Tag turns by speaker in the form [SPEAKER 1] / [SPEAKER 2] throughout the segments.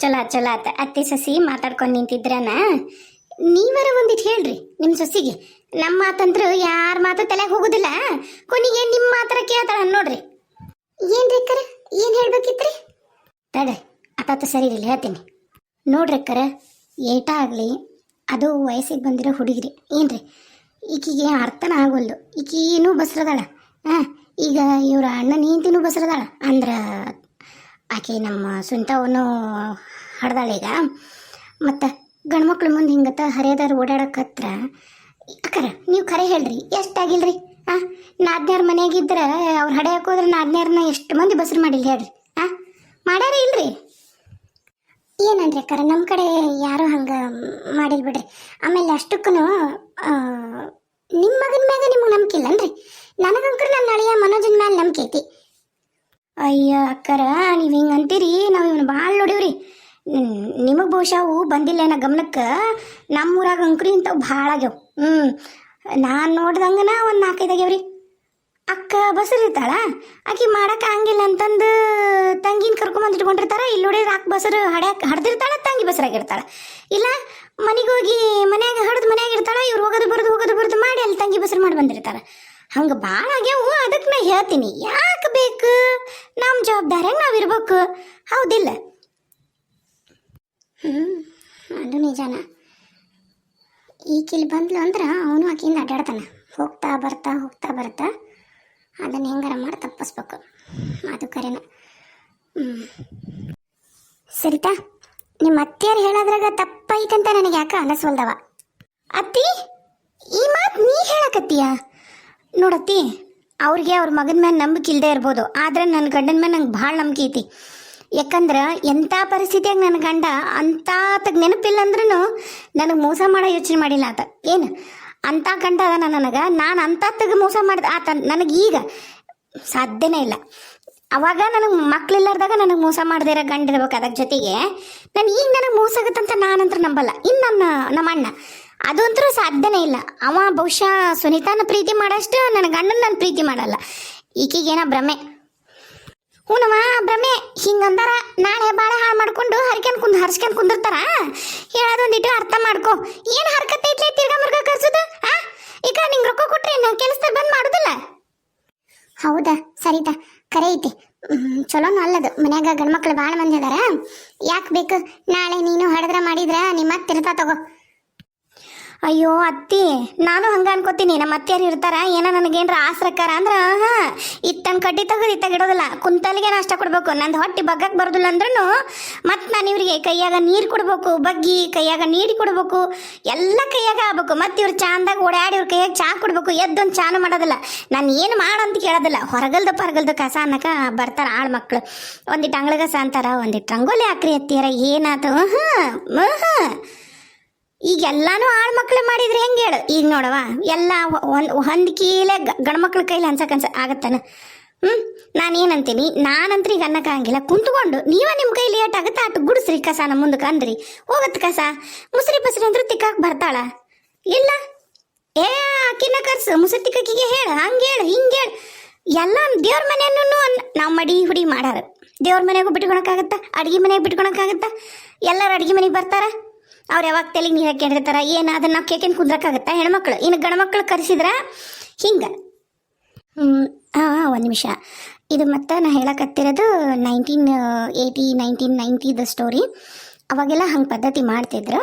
[SPEAKER 1] ಚಲೋ ಚಲೋ ಆತ. ಅತ್ತೆ ಸಸಿ ಮಾತಾಡ್ಕೊಂಡು ನಿಂತಿದ್ರನ? ನೀವರ ಒಂದಿಟ್ಟು ಹೇಳ್ರಿ ನಿಮ್ಮ ಸೊಸಿಗೆ. ನಮ್ಮ ಮಾತಂತ್ರ ಯಾರ ಮಾತು ತಲೆಗೆ ಹೋಗುದಿಲ್ಲ. ಕೊನೆಗೆ ನಿಮ್ಮ ಮಾತ್ರ ಕೇಳ್ತಾಳ ನೋಡ್ರಿ. ಏನ್ರಿ ಅಕ್ಕರ? ಏನ್ ಹೇಳ್ಬೇಕಿತ್ರಿ? ತಡ ಅತಾತ ಸರಿ ಇರಲಿ, ಹೇಳ್ತೀನಿ. ನೋಡ್ರಿ ಅಕ್ಕರ, ಏಟ ಆಗಲಿ, ಅದು ವಯಸ್ಸಿಗೆ ಬಂದಿರೋ ಹುಡುಗಿರಿ. ಏನ್ರಿ? ಈಕಿಗೆ ಅರ್ಥನ ಆಗೋಲ್ದು. ಈಕಿ ಇನ್ನೂ ಬಸ್ರದಾಳ. ಹಾಂ, ಈಗ ಇವ್ರ ಅಣ್ಣ ಹೆಂಡತಿನೂ ಬಸ್ರದಾಳ. ಅಂದ್ರ ಆಕೆ ನಮ್ಮ ಸುಂಟವನ್ನು ಹಡ್ದಾಳೆ ಈಗ. ಮತ್ತು ಗಂಡ್ಮಕ್ಳು ಮುಂದೆ ಹಿಂಗತ್ತ ಹರಿಯದಾರು ಓಡಾಡಕತ್ರ ಅಕ್ಕರ, ನೀವು ಕರೆ ಹೇಳ್ರಿ, ಎಷ್ಟಾಗಿಲ್ರಿ? ಹಾಂ ನಾದ್ನ್ಯಾರ ಮನೆಯಾಗಿದ್ರೆ ಅವ್ರು ಹಡೆಯಕ್ಕೆ ಹೋದ್ರೆ ನಾದ್ನ್ಯಾರನ್ನ ಎಷ್ಟು ಮಂದಿ ಬಸ್ರು ಮಾಡಿಲ್ಲ ಹೇಳ್ರಿ. ಹಾಂ ಮಾಡ್ಯಾರ ಇಲ್ರಿ? ಏನಂದ್ರೆ ಅಕ್ಕಾರ ನಮ್ಮ ಕಡೆ ಯಾರು ಹಂಗೆ ಮಾಡಿಲ್ ಬಿಡ್ರಿ? ಆಮೇಲೆ ಅಷ್ಟಕ್ಕೂ ನಿಮ್ಮ ಮಗನ ಮ್ಯಾಗ ನಿಮ್ಗೆ ನಂಬಿಕೆ ಇಲ್ಲನ್ರಿ? ನನಗಂಕರ್ ನನ್ನ ಅಳಿಯ ಮನೋಜನ ಮ್ಯಾಲೆ ನಂಬಿಕೆ ಐತಿ. ಅಯ್ಯ ಅಕ್ಕರ, ನೀವು ಹಿಂಗೆ ಅಂತೀರಿ? ನಾವು ಇವನು ಭಾಳ ನೋಡೀವ್ರಿ. ನಿಮಗೆ ಬಹುಶಃ ಬಂದಿಲ್ಲ ಏನೋ ಗಮನಕ್ಕೆ? ನಮ್ಮೂರಾಗ ಅಂಕ್ರಿ ಇಂಥವು ಭಾಳ ಆಗ್ಯಾವ. ಹ್ಞೂ ನಾನು ನೋಡ್ದಂಗನ ಒಂದು ನಾಲ್ಕೈದು ಆಗ್ಯಾವ್ರಿ. ಅಕ್ಕ ಬಸರಿರ್ತಾಳ ಆಕಿ ಮಾಡಕ್ಕೆ ಹಂಗಿಲ್ಲ ಅಂತಂದು ತಂಗಿನ ಕರ್ಕೊಂಬಂದು ಇಟ್ಕೊಂಡಿರ್ತಾರ. ಇಲ್ಲಿ ನೋಡಿದ್ರೆ ಅಕ್ಕ ಬಸರು ಹಡ್ಯಾಕ ಹಡ್ದಿರ್ತಾಳ, ತಂಗಿ ಬಸರಾಗಿರ್ತಾಳ ಇಲ್ಲ, ಮನೆಗೆ ಹೋಗಿ ಮನ್ಯಾಗ ಹಡ್ದು ಮನ್ಯಾಗ ಇರ್ತಾಳ, ಇವ್ರು ಹೋಗೋದು ಬರೋದು ಹೋಗೋದು ಬರೋದು ಮಾಡಿ ಅಲ್ಲಿ ತಂಗಿ ಬಸರು ಮಾಡಿ ಬಂದಿರ್ತಾರ. ಹಂಗೆ ಭಾಳ ಆಗ್ಯಾವು ಅದಕ್ಕೆ ನಾ ಹೇಳ್ತೀನಿ. ಯಾಕೆ ಬೇಕು? ನಮ್ಮ ಜವಾಬ್ದಾರಿಯಾಗ ನಾವು ಇರ್ಬೇಕು. ಹೌದಿಲ್ಲ? ಹ್ಞೂ ಅದು ನಿಜಾನ. ಈಕಿಲ್ ಬಂದ್ಲು ಅಂದ್ರೆ ಅವನು ಆಕಿಯಿಂದ ಅಡ್ಡಾಡ್ತಾನೆ ಹೋಗ್ತಾ ಬರ್ತಾ ಹೋಗ್ತಾ ಬರ್ತಾ ಅದನ್ನ ಹೆಂಗಾರ ಮಾಡಿ ತಪ್ಪಿಸ್ಬೇಕು. ಅದು ಕರೆನ. ಸರಿತಾ ನಿಮ್ಮ ಅತ್ತೆಯರು ಹೇಳೋದ್ರಾಗ ತಪ್ಪೈತಂತ ನನಗೆ ಯಾಕೆ ಅನಸ್ವಲ್ದವ ಅತ್ತಿ, ಈ ಮಾತು ನೀ ಹೇಳಕತ್ತೀಯ? ನೋಡತ್ತಿ, ಅವ್ರಿಗೆ ಅವ್ರ ಮಗನ ಮೇಲೆ ನಂಬಿಕೆ ಇಲ್ಲದೆ ಇರ್ಬೋದು. ಆದರೆ ನನ್ನ ಗಂಡನ ಮೇಲೆ ನಂಗೆ ಭಾಳ ನಂಬಿಕೆ ಐತಿ. ಯಾಕಂದ್ರೆ ಎಂಥ ಪರಿಸ್ಥಿತಿಯಾಗ ನನ್ನ ಗಂಡ ಅಂತಾತಗ್ ನೆನಪಿಲ್ಲ ಅಂದ್ರೂ ನನಗೆ ಮೋಸ ಮಾಡೋ ಯೋಚನೆ ಮಾಡಿಲ್ಲ ಆತ. ಏನು? ಅಂಥ ಗಂಡ ಅದ ನನಗೆ, ನಾನು ಅಂತಾತಗ ಮೋಸ ಮಾಡಿದ ಆತ ನನಗೆ ಈಗ ಸಾಧ್ಯನೇ ಇಲ್ಲ. ಅವಾಗ ನನಗೆ ಮಕ್ಳಿಲ್ಲಾರ್ದಾಗ ನನಗೆ ಮೋಸ ಮಾಡದೇ ಇರೋ ಗಂಡ ಇರ್ಬೇಕು ಅದಕ್ಕೆ ಜೊತೆಗೆ, ನಾನು ಈಗ ನನಗೆ ಮೋಸ ಆಗುತ್ತಂತ ನಾನಂತ್ರ ನಂಬಲ್ಲ. ಇನ್ನು ನನ್ನ ನಮ್ಮ ಅಣ್ಣ. ಅದಂತರೂ ಸಾಧ್ಯನೇ ಇಲ್ಲ. ಅವ ಬಹುಶಃ ಸುನೀತಾನ ಪ್ರೀತಿ ಮಾಡಷ್ಟು ನನ್ನ ಗಂಡನ ನಾನು ಪ್ರೀತಿ ಮಾಡಲ್ಲ. ಈಕಿಗೇನ ಭ್ರಮೆ. ಹೂನವ ಭ್ರಮೆ. ಹಿಂಗಂದಾರ ನಾಳೆ ಬಾಳೆ ಹಾಳು ಮಾಡ್ಕೊಂಡು ಹರ್ಕ್ಯಾನ್ ಕುಂದ್ ಹರ್ಸ್ಕ್ಯಾನ್ ಕುಂದಿರ್ತಾರ? ಹೇಳೋದೊಂದಿಟ್ಟು ಅರ್ಥ ಮಾಡ್ಕೊ. ಏನು ಹರ್ಕತ್ ಐತ್ಲೆ ತಿರ್ಗಾ ಮುರ್ಗ ಕರ್ಸೋದು? ಆ? ಈಗ ನಿಂಗೆ ರೊಕ್ಕ ಕೊಟ್ರೆ ಕೆಲಸ ಬಂದ್ ಮಾಡೋದಿಲ್ಲ? ಹೌದಾ, ಸರಿತಾ. ಕರೆ ಐತಿ. ಚಲೋನು ಅಲ್ಲದು. ಮನ್ಯಾಗ ಗಂಡ್ಮಕ್ಳು ಭಾಳ ಮಂದಿ ಅದಾರ. ಯಾಕೆ ಬೇಕು? ನಾಳೆ ನೀನು ಹಡದ್ರ ಮಾಡಿದ್ರ ನಿಮ್ಮ ತಿರ್ತಾ ತಗೋ. ಅಯ್ಯೋ, ಅತ್ತಿ, ನಾನು ಹಂಗ ಅನ್ಕೋತೀನಿ. ನಮ್ಮ ಅತ್ತೆಯರು ಇರ್ತಾರ, ಏನೋ ನನಗೇನ್ರ ಆಸರಕ್ಕಾರ ಅಂದ್ರ ಹಾ ಇತ್ತನ್ ಕಡ್ಡಿ ತೆಗೆದು ಇತ್ತಾಗ ಇಡೋದಿಲ್ಲ ಕುಂತಲಿಗೆ ನಾಷ್ಟ ಕೊಡ್ಬೇಕು. ನಂದು ಹೊಟ್ಟೆ ಬಗ್ಗಕ್ಕೆ ಬರೋದಿಲ್ಲ ಅಂದ್ರೂ ಮತ್ತು ನಾನು ಇವ್ರಿಗೆ ಕೈಯಾಗ ನೀರು ಕೊಡ್ಬೇಕು, ಬಗ್ಗಿ ಕೈಯಾಗ ನೀಡಿ ಕೊಡ್ಬೇಕು. ಎಲ್ಲ ಕೈಯಾಗ ಆಗ್ಬೇಕು. ಮತ್ತು ಇವ್ರು ಚಾಂದಾಗ ಓಡಾಡಿ ಇವ್ರ ಕೈಯಾಗ ಚಾ ಕೊಡ್ಬೇಕು. ಎದ್ದೊಂದು ಚಾನು ಮಾಡೋದಿಲ್ಲ. ನಾನು ಏನು ಮಾಡಂತ ಕೇಳೋದಿಲ್ಲ. ಹೊರಗಲ್ದು ಪರಗಲ್ದು ಕಸ ಅನ್ನಕ ಬರ್ತಾರ ಆಳ್ ಮಕ್ಳು. ಒಂದಿಟ್ಟು ಅಂಗಳ ಕಸ ಅಂತಾರ ಒಂದಿಟ್ಟು ರಂಗೋಲಿ ಹಾಕ್ರಿ ಅತ್ತಿಯರ, ಏನಾತು? ಹ್ಞೂ ಹ್ಞೂ ಈಗ ಎಲ್ಲಾನು ಆಳ್ ಮಕ್ಳು ಮಾಡಿದ್ರೆ ಹೆಂಗೆ ಹೇಳು? ಈಗ ನೋಡವ ಎಲ್ಲ ಒಂದು ಹೊಂದ್ಕೀಲೆ ಗಂಡ್ಮಕ್ಳ ಕೈಲಿ ಅನ್ಸಕ್ ಅನ್ಸ, ಆಗತ್ತಾನ? ಹ್ಞೂ ನಾನೇನಂತೀನಿ, ನಾನಂತ್ರಿ ಈಗ ಅನ್ನಕ್ಕಾಗಿಲ್ಲ ಕುಂತ್ಕೊಂಡು, ನೀವ ನಿಮ್ಮ ಕೈಲಿ ಏಟ್ ಆಗುತ್ತೆ ಗುಡ್ಸ್ರಿ ಗುಡಿಸ್ರಿ ಕಸನ ಮುಂದಕ್ಕೆ ಅಂದ್ರಿ. ಹೋಗತ್ ಕಸ. ಮುಸ್ರಿ ಪಸ್ರಿ ಅಂದ್ರೆ ತಿಕ್ಕಾಕ್ ಬರ್ತಾಳ. ಇಲ್ಲ? ಏ ಆಕಿನ ಕರ್ಸು ಮುಸ್ರಿ ತಿಕ್ಕಿಗೆ ಹೇಳು, ಹಂಗೆ ಹೇಳು, ಹಿಂಗೆ ಹೇಳು. ಎಲ್ಲ ದೇವ್ರ ಮನೆಯನ್ನು ನಾವು ಮಡಿ ಹುಡಿ ಮಾಡಾರ. ದೇವ್ರ ಮನೆಗೂ ಬಿಟ್ಕೊಳಕ್ಕಾಗತ್ತ ಅಡ್ಗಿ ಮನೆಗೆ ಬಿಟ್ಕೊಳಕ್ಕಾಗತ್ತ ಎಲ್ಲರೂ ಅಡ್ಗಿ ಮನೆಗೆ ಬರ್ತಾರ? ಅವ್ರು ಯಾವಾಗ ತೆಲಿಗೆ ನೀರು ಹಾಕೊಂಡಿರ್ತಾರ ಏನು ಅದನ್ನ ನಾವು ಕೇಕೆನ್ ಕುಂದ್ರಕ್ಕಾಗತ್ತಾ? ಹೆಣ್ಮಕ್ಳು. ಇನ್ನು ಗಂಡ್ಮಕ್ಳು ಕರೆಸಿದ್ರ ಹಿಂಗೆ. ಹಾಂ ಆ ಒಂದು ನಿಮಿಷ. ಇದು ಮತ್ತೆ ನಾ ಹೇಳಕತ್ತಿರೋದು ನೈನ್ಟೀನ್ ಏಯ್ಟಿ ನೈನ್ಟೀನ್ ನೈಂಟಿದ ಸ್ಟೋರಿ ಅವಾಗೆಲ್ಲ ಹಂಗೆ ಪದ್ಧತಿ ಮಾಡ್ತಿದ್ರು.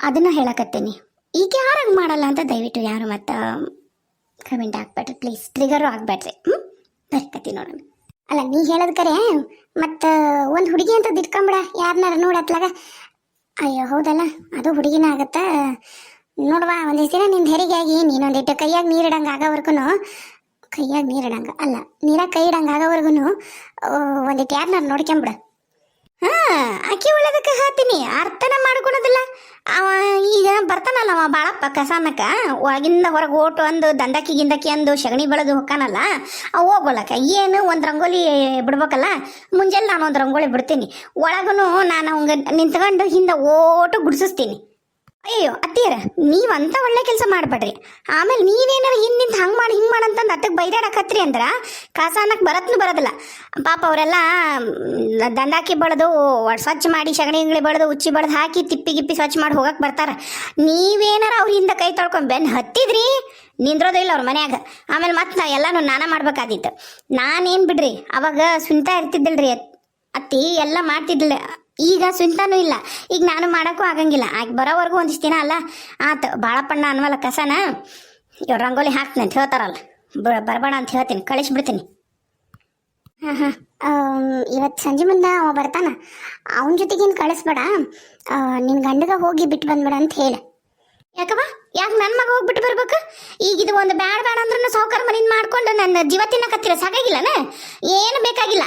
[SPEAKER 1] ಅದನ್ನು ಹೇಳಕತ್ತೀನಿ. ಈಗ ಯಾರು ಹಂಗೆ ಮಾಡಲ್ಲ ಅಂತ ದಯವಿಟ್ಟು ಯಾರು ಮತ್ತೆ ಕಮೆಂಟ್ ಹಾಕ್ಬೇಡ್ರಿ ಪ್ಲೀಸ್ ಟ್ರಿಗರು ಆಗ್ಬೇಡ್ರಿ. ಹ್ಞೂ ಬರ್ಕತಿ ನೋಡೋಣ. ಅಲ್ಲ, ನೀ ಹೇಳೋದ್ ಕರೆ, ಮತ್ತು, ಒಂದು ಹುಡುಗಿ ಅಂತ ದಿಟ್ಕೊಂಬಿಡ. ಯಾರನ್ನಾರ ನೋಡತ್ಲಾಗ ಅಯ್ಯೋ, ಹೌದಲ್ಲ? ಅದು ಹುಡುಗಿನ ಆಗತ್ತ. ನೋಡುವ, ಒಂದಿಷ್ಟು ದಿನ ನಿನ್ನ ಹೆರಿಗೆ ಆಗಿ ನೀನೊಂದಿಟ್ಟು ಕೈಯಾಗ ನೀರಿಡಂಗೆ ಆಗೋವರೆಗೂ ಕೈಯಾಗ ನೀರಿಡಂಗ ಅಲ್ಲ ನೀರಾಗ ಕೈ ಇಡಂಗೆ ಆಗೋವರೆಗೂ ಒಂದಿಟ್ಟು ಯಾರನ್ನಾರು ನೋಡ್ಕೊಂಬಿಡ. ಹಾ, ಅಕ್ಕಿ ಒಳ್ಳೆದಕ್ಕೆ ಹಾತೀನಿ ಅರ್ಥನ ಮಾಡ್ಕೊಳೋದಿಲ್ಲ. ಅವ ಈಗ ಬರ್ತಾನಲ್ಲ ಅವ ಬಾಳಪ್ಪ ಕಸಾನಕ ಒಳಗಿಂದ ಹೊರಗೆ ಓಟು ಅಂದು, ದಂಡಕ್ಕಿ ಗಿಂದಕ್ಕಿ ಅಂದು, ಸಗಣಿ ಬೆಳೆದು ಹೊಕ್ಕಾನಲ್ಲ ಅವ ಹೋಗೋಲಕ್ಕ ಏನು ಒಂದು ರಂಗೋಲಿ ಬಿಡ್ಬೇಕಲ್ಲ. ಮುಂಜಾನೆ ನಾನು ಒಂದು ರಂಗೋಲಿ ಬಿಡ್ತೀನಿ. ಒಳಗೂ ನಾನು ಅವಂಗ ನಿಂತ್ಕೊಂಡು ಹಿಂದೆ ಓಟು ಗುಡಿಸಿಸ್ತೀನಿ. ಅಯ್ಯೋ ಅತ್ತಿಯರ, ನೀವಂತ ಒಳ್ಳೆ ಕೆಲಸ ಮಾಡ್ಬೇಡ್ರಿ. ಆಮೇಲೆ ನೀವೇನಾರ ಹಿಂದಿಂದ ಹಂಗೆ ಮಾಡಿ, ಹಿಂಗೆ ಮಾಡಂತಂದು ಅದಕ್ಕೆ ಬೈದಾಡಕತ್ರಿ ಅಂದ್ರೆ ಕಸ ಅನ್ನಕ್ಕೆ ಬರತ್ನು ಬರೋದಿಲ್ಲ. ಪಾಪ ಅವರೆಲ್ಲ ದಂಡಾಕಿ ಬಳ್ದು ಸ್ವಚ್ಛ ಮಾಡಿ ಸಗಣಿ ಗಿಂಗಳಿ ಬಳ್ದು, ಉಚ್ಚಿ ಬಳ್ದು ಹಾಕಿ ತಿಪ್ಪಿ ಗಿಪ್ಪಿ ಸ್ವಚ್ಛ ಮಾಡಿ ಹೋಗಕ್ಕೆ ಬರ್ತಾರ. ನೀವೇನಾರ ಅವ್ರ ಹಿಂದೆ ಕೈ ತೊಳ್ಕೊಂಡು ಬೆನ್ನು ಹತ್ತಿದ್ರಿ? ನಿಂದ್ರೋದು ಇಲ್ಲ ಅವ್ರ ಮನ್ಯಾಗ. ಆಮೇಲೆ ಮತ್ತೆ ನಾ ಎಲ್ಲಾನು ನಾನ ಮಾಡ್ಬೇಕಾದಿತ್ತು ನಾನೇನು ಬಿಡ್ರಿ, ಅವಾಗ ಸುಂತ ಇರ್ತಿದ್ದಿಲ್ರಿ ಅತ್ತಿ, ಎಲ್ಲ ಮಾಡ್ತಿದ್ಲ ಈಗ ಸುಂತಾನು ಇಲ್ಲ. ಈಗ ನಾನು ಮಾಡೋಕ್ಕೂ ಆಗಂಗಿಲ್ಲ. ಆಗ ಬರೋವರೆಗೂ ಒಂದಿಷ್ಟು ದಿನ ಅಲ್ಲ. ಆತು ಬಾಳಪ್ಪಣ್ಣ ಅನ್ವಲ್ಲ ಕಸನ ಇವ್ರು ರಂಗೋಲಿ ಹಾಕ್ತೀನಿ ಅಂತ ಹೇಳ್ತಾರಲ್ಲ. ಬರಬೇಡ ಅಂತ ಹೇಳ್ತೀನಿ. ಕಳಿಸ್ಬಿಡ್ತೀನಿ. ಹಾಂ ಹಾಂ. ಇವತ್ತು ಸಂಜೆ ಮುಂದೆ ಅವ ಬರ್ತಾನ. ಅವನ ಜೊತೆಗೇನು ಕಳಿಸ್ಬೇಡ. ನಿನ್ನ ಗಂಡಗ ಹೋಗಿ ಬಿಟ್ಟು ಬಂದ್ಬೇಡ ಅಂತ ಹೇಳಿ. ಯಾಕವ್ವ? ಯಾಕೆ ನನ್ನ ಮಗ ಹೋಗ್ಬಿಟ್ಟು ಬರ್ಬೇಕು? ಈಗ ಇದು ಒಂದು ಬ್ಯಾಡ ಬ್ಯಾಡ ಅಂದ್ರೆ ಸಾವುಕಾರ ಮನಿಂದ ಮಾಡ್ಕೊಂಡು ನನ್ನ ಜೀವ ತಿನ್ನಕತ್ತಿರ? ಸಾಕಾಗಿಲ್ಲನ ಏನು ಬೇಕಾಗಿಲ್ಲ.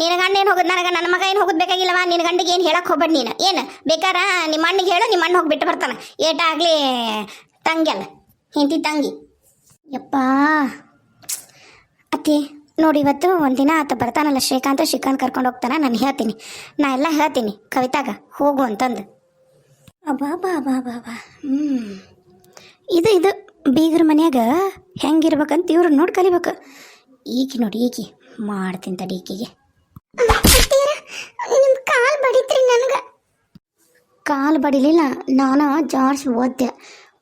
[SPEAKER 1] ನಿನ್ನ ಗಂಡ ಏನು ಹೋಗುದು? ನನಗೆ ನನ್ನ ಮಗ ಏನು ಹೋಗೋದು ಬೇಕಾಗಿಲ್ಲವ? ನಿನ್ನ ಗಂಡಿಗೆ ಏನು ಹೇಳಕ್ಕೆ ಹೋಗ್ಬೇಡ ನೀನು. ಏನು? ಬೇಕಾರ? ನಿಮ್ಮ ಅಣ್ಣಿಗೆ ಹೇಳು ನಿಮ್ಮ ಅಣ್ಣ ಹೋಗಿಬಿಟ್ಟು ಬರ್ತಾನೆ. ಏಟಾಗಲಿ ತಂಗಿ ಅಲ್ಲ, ಹೆಂಡತಿ ತಂಗಿ. ಯಪ್ಪ. ಅತ್ತಿ, ನೋಡಿ ಇವತ್ತು ಒಂದಿನ ಆತ ಬರ್ತಾನಲ್ಲ ಶ್ರೀಕಾಂತ, ಶ್ರೀಕಾಂತ್ ಕರ್ಕೊಂಡು ಹೋಗ್ತಾನೆ, ನಾನು ಹೇಳ್ತೀನಿ. ನಾ ಎಲ್ಲ ಹೇಳ್ತೀನಿ, ಕವಿತಾಗ, ಹೋಗು ಅಂತಂದು. ಅಬ್ಬಾ ಬಾ ಬಾ ಬಾ ಬಾ ಹ್ಞೂ ಇದು ಇದು, ಬೀಗ್ರ ಮನ್ಯಾಗ ಹೆಂಗಿರ್ಬೇಕಂತ ಇವ್ರು ನೋಡಿ ಕಲಿಬೇಕು. ಈಗ ನೋಡಿ ಈಗ ಮಾಡ್ತೀನಿ ತಡಿ ಈಕಿಗೆ. ನಿಮ್ಮ ಕಾಲು ಬಡಿತ್ರಿ ನನಗೆ. ಕಾಲು ಬಡಿಲಿಲ್ಲ, ನಾನು ಜಾರ್ಜ್ ಓದ್ದೆ.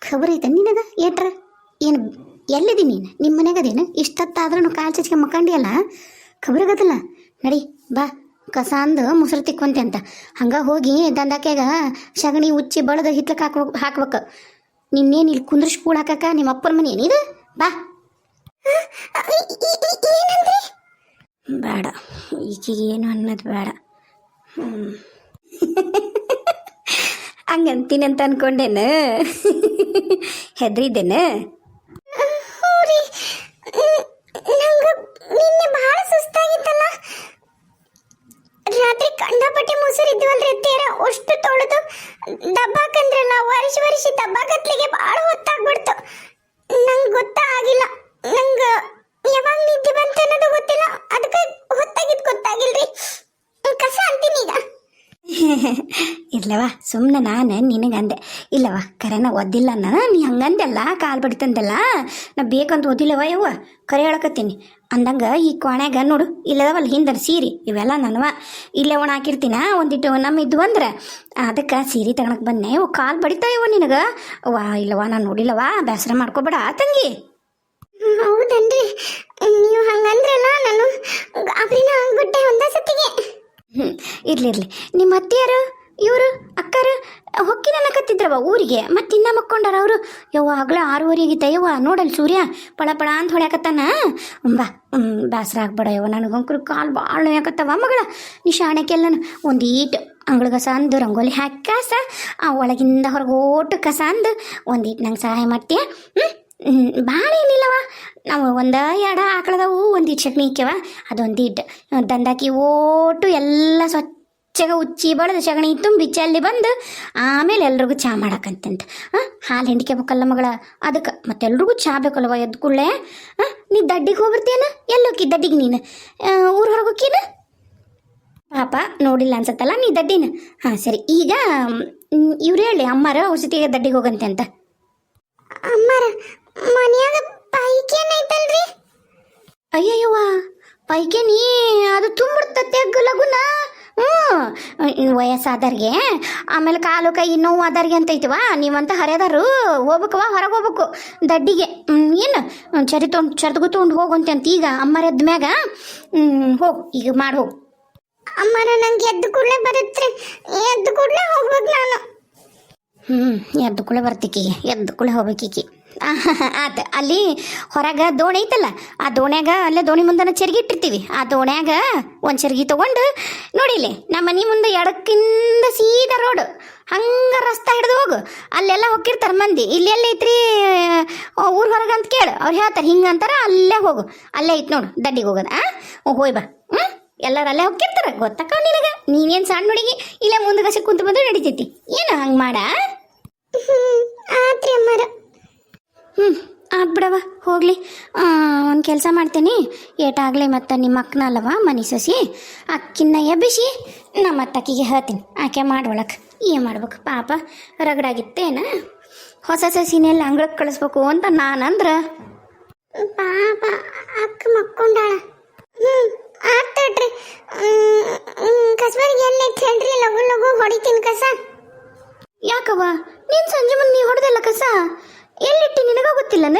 [SPEAKER 1] ಖಬರ್ ಐತೆ ನಿನಗ, ಏಟ್ರ? ಏನು, ಎಲ್ಲಿದಿ ನೀನು? ನಿಮ್ಮ ಮನೆಗದೇನು ಇಷ್ಟತ್ತಾದ್ರೂ ಕಾಲು ಚಚ್ಕೆ ಮಕ್ಕಂಡಿಯಲ್ಲ? ಖಬರಾಗದಲ್ಲ ನಡಿ, ಬಾ. ಕಸ ಅಂದು ಮೊಸರು ತಿಕ್ಕೊಂತೆ ಅಂತ. ಹಂಗೆ ಹೋಗಿ ದಂದಾಕ್ಯಾಗ ಸಗಣಿ ಉಚ್ಚಿ ಬಳದ ಹಿತ್ಲಕ್ಕೆ ಹಾಕ್ಬೇಕು ಹಾಕ್ಬೇಕು. ನಿನ್ನೇನು ಇಲ್ಲಿ ಕುಂದ್ರಿಸಿ ಕೂಡ ಹಾಕಕ್ಕ ನಿಮ್ಮ ಅಪ್ಪನ ಮನೆ ಏನಿದು? ಬಾ. ಬೇಡ. ಈಕಿಗೆ ಏನು ಅನ್ನೋದು ಬೇಡ. ಹ್ಞೂ ಹಂಗಂತೀನಿ ಅಂತ ಅನ್ಕೊಂಡೇನು? ಹೆದ್ರಿದ್ದೇನೆ? ಇರ್ಲವ ಸುಮ್ಮನೆ ನಾನು ನಿನಗಂದೆ ಇಲ್ಲವ ಕರೆನ ಓದಿಲ್ಲ ನಾನು ನೀ ಹಂಗಂದೆಲ್ಲ ಕಾಲು ಬಡಿತಂದೆಲ್ಲ? ನಾ ಬೇಕಂತ ಓದಿಲ್ಲವ ಯವ್ವ? ಕರೆ ಹೇಳಕತ್ತೀನಿ. ಅಂದಂಗೆ ಈ ಕೋಣ್ಯಾಗ ನೋಡು ಇಲ್ಲದವಲ್ಲ ಹಿಂದರ ಸೀರೆ ಇವೆಲ್ಲ ನನವ. ಇಲ್ಲೇ ಒಣ ಹಾಕಿರ್ತೀನ? ಒಂದಿಟ್ಟು ನಮ್ಮ ಇದ್ದು ಅಂದ್ರೆ. ಅದಕ್ಕೆ ಸೀರೆ ತಗೊಳಕ್ ಬಂದೆ ಇವು ಕಾಲು ಬಡಿತಾಯವ ನಿನಗೆ? ವಾ ಇಲ್ಲವ ನಾನು ನೋಡಿಲ್ಲವ ಬೇಸರ ಮಾಡ್ಕೋಬೇಡ ತಂಗಿ. ಹೌದನ್ರಿ? ನೀವು ಹಂಗಂದ್ರಲ್ಲ ನಾನು ಗಾಬರಿನ ಆಗ್ಬಿಟ್ಟೆ ಒಂದ ಸತಿಗೆ. ಹ್ಞೂ ಇರ್ಲಿ ಇರ್ಲಿ. ನಿಮ್ಮ ಅತ್ತೆಯರು? ಇವರು ಅಕ್ಕರು ಹೊಕ್ಕಿನ ಅನ್ನಕತ್ತಿದ್ರವ ಊರಿಗೆ. ಮತ್ತೆ ಇನ್ನ ಮಕ್ಕೊಂಡಾರ ಅವರು? ಯವ್ವ, ಆಗ್ಲೇ ಆರೂವರೆಗೆ ದಯವ ನೋಡಲ್ ಸೂರ್ಯ? ಪಳ ಪಳ ಅಂತ ಹೊಳ್ಯಾಕತ್ತಾನ? ಬಾ ಬೇಸರ ಆಗ್ಬೇಡ ಯವ್ವ ನನಗಂಕರು ಕಾಲು ಭಾಳ ನೋಯಾಕತ್ತವ ಮಗಳ. ನಿಶಾಣಕ್ಕೆಲ್ಲನು ಒಂದು ಈಟ್ ಅಂಗಳ ಕಸ ಅಂದು ರಂಗೋಲಿ ಹಾಕಿ ಆ ಒಳಗಿಂದ ಹೊರಗೆ ಓಟು ಕಸ ಅಂದು, ಒಂದು ಈಟ್ ನಂಗೆ ಸಹಾಯ ಮಾಡ್ತೀಯ? ಹ್ಞೂ ಭಾಳ ಏನಿಲ್ಲವ. ನಾವು ಒಂದು ಎರಡು ಆಕಳದವು ಒಂದಿಟ್ಟು ಚಟ್ನಿ ಇಕ್ಕ್ಯವ ಅದೊಂದಿಟ್ಟು ದಂದಾಕಿ ಓಟು ಎಲ್ಲ ಸ್ವಚ್ಛಗೆ ಉಚ್ಚಿ ಬಳದು ಸಗಣಿ ತುಂಬಿ ಚಲ್ಲಿ ಬಂದು ಆಮೇಲೆ ಎಲ್ರಿಗೂ ಚಾ ಮಾಡಕ್ಕಂತಂತ ಹಾಂ ಹಾಲು ಹಿಂಡಿಕೆಬೇಕಲ್ಲ ಮಗಳ. ಅದಕ್ಕೆ ಮತ್ತೆಲ್ರಿಗೂ ಚಾ ಬೇಕಲ್ವ ಎದ್ದು ಕೂಡಲೇ? ಹಾಂ ನೀ ದಡ್ಡಿಗೆ ಹೋಗ್ಬಿಡ್ತೀಯನ ಎಲ್ಲೋಕಿ ದಡ್ಡಿಗೆ ನೀನು? ಊರು ಹೊರಗೆ ಹೋಕ್ಕೀನ ಪಾಪ ನೋಡಿಲ್ಲ ಅನ್ಸತ್ತಲ್ಲ ನೀ ದಡ್ಡಿನ? ಹಾಂ ಸರಿ. ಈಗ ಇವ್ರು ಹೇಳಿ ಅಮ್ಮಾರ ಔಷಧಿಗೆ ದಡ್ಡಿಗೆ ಹೋಗಂತೆ ಅಂತ ಅಮ್ಮಾರ ಮನ್ಯಾಗ ಪೈಕೇನ್ ಐತಲ್ರಿ? ಅಯ್ಯಯ್ಯವ್ವ ಪೈಕೇನಿ? ಅದು ಹ್ಞೂ ವಯಸ್ಸಾದವ್ರಿಗೆ ಆಮೇಲೆ ಕಾಲು ಕೈ ನೋವು ಆದವ್ರಿಗೆ ಅಂತ ಐತಿವ ನೀವಂತ ಹರಿಯದಾರು ಹೋಗ್ಬೇಕವ ಹೊರಗೆ ಹೋಗ್ಬೇಕು. ದಡ್ಡಿಗೆ ಹ್ಮ್, ಏನು? ಚರಿ ತೊಗೊಂಡು ಚರ್ದಗು ತೊಗೊಂಡು ಹೋಗು ಅಂತ ಈಗ ಅಮ್ಮರ ಎದ್ದ ಮ್ಯಾಗ ಹೋಗು ಈಗ ಮಾಡಿ ಹೋಗು. ಅಮ್ಮರ ನಂಗೆ ಎದ್ದು ಕೂಡಲೇ ಬರುತ್ತೆ ಎದ್ದು ಕೂಡಲೇ ಹೋಗ್ಬೇಕು ನಾನು. ಹ್ಞೂ ಎದ್ದು ಕೂಡ ಬರ್ತಿಕ್ಕಿ ಎದ್ದು ಕುಳೆ ಹೋಗ್ಬೇಕೀಕಿ. ಆತ ಅಲ್ಲಿ ಹೊರಗೆ ದೋಣಿ ಐತಲ್ಲ, ಆ ದೋಣ್ಯಾಗ ಅಲ್ಲೇ ದೋಣಿ ಮುಂದನ ಚರ್ಗಿ ಇಟ್ಟಿರ್ತೀವಿ. ಆ ದೋಣ್ಯಾಗ ಒಂದು ಚರ್ಗಿ ತೊಗೊಂಡು ನೋಡಿಲಿ ನಮ್ಮ ಮನೆ ಮುಂದೆ ಎಡಕ್ಕಿಂದ ಸೀದಾ ರೋಡ್ ಹಂಗೆ ರಸ್ತೆ ಹಿಡಿದು ಹೋಗು. ಅಲ್ಲೆಲ್ಲ ಹೋಗಿರ್ತಾರೆ ಮಂದಿ. ಇಲ್ಲಿ ಎಲ್ಲ ಐತ್ರಿ ಊರು ಹೊರಗೆ ಅಂತ ಕೇಳು. ಅವ್ರು ಹೇಳ್ತಾರೆ, ಹಿಂಗೆ ಅಂತಾರೆ, ಅಲ್ಲೇ ಹೋಗು. ಅಲ್ಲೇ ಐತೆ ನೋಡು, ದಡ್ಡಿಗೆ ಹೋಗೋದು. ಆ? ಹೋಯ್ ಬಾ. ಹ್ಞೂ ಎಲ್ಲರೂ ಅಲ್ಲೇ ಹೋಗಿರ್ತಾರೆ ಗೊತ್ತಕ್ಕ ನಿನಗೆ? ನೀನೇನು ಸಣ್ಣ ಹುಡುಗಿ? ಇಲ್ಲೇ ಮುಂದೆ ಗಸಿ ಕುಂತು ಬಂದು ನಡಿತೈತಿ. ಏನು ಹಂಗೆ ಮಾಡ? ಆತ್ರಿ ಅಮ್ಮಾರ. ಹ್ಞೂ ಆಗ್ಬಿಡವ ಹೋಗ್ಲಿ. ಒಂದು ಕೆಲಸ ಮಾಡ್ತೀನಿ. ಏಟಾಗಲಿ ಮತ್ತು ನಿಮ್ಮ ಅಕ್ಕನ ಅಲ್ಲವ ಮನಿ ಸೊಸಿ. ಅಕ್ಕಿನ ಎಬ್ಬಿಸಿ ನಮ್ಮ ಅತ್ತಕ್ಕಿಗೆ ಹೇಳ್ತೀನಿ. ಆಕೆ ಮಾಡೋಳಕ್ಕೆ
[SPEAKER 2] ಏನು ಮಾಡ್ಬೇಕು? ಪಾಪ ರಗಡಾಗಿತ್ತೇನ? ಹೊಸ ಸಸಿನೆಲ್ಲ ಅಂಗಳಕ್ಕೆ ಕಳಿಸ್ಬೇಕು ಅಂತ ನಾನಂದ್ರೆ. ಪಾಪ ಅಕ್ಕ ಮಕ್ಕೊಂಡಾಳ. ಹ್ಞೂ ಆತಡ್ರಿ ಕಸ್ಬರಿಗೆ ಎಲ್ಲ ಹೇಳ್ರಿ? ಲಗು ಲಗು ಹೊಡಿತೀನಿ ಕಸ. ಯಾಕವ್ವ? ನೀನು ಸಂಜೆ ಮುಂದೆ ನೀ ಹೊಡೆದಲ್ಲ ಕಸ? ಎಲ್ಲಿಟ್ಟಿ? ನಿನಗ ಗೊತ್ತಿಲ್ಲನ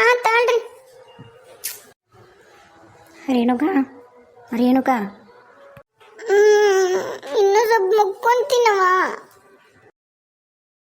[SPEAKER 2] ಆ ತಾಳ್ರಿ ರೇಣುಕಾ ರೇಣುಕ ಇನ್ನೂ ಸ್ವಲ್ಪ ಮಕ್ಕೊಂತೀನವ.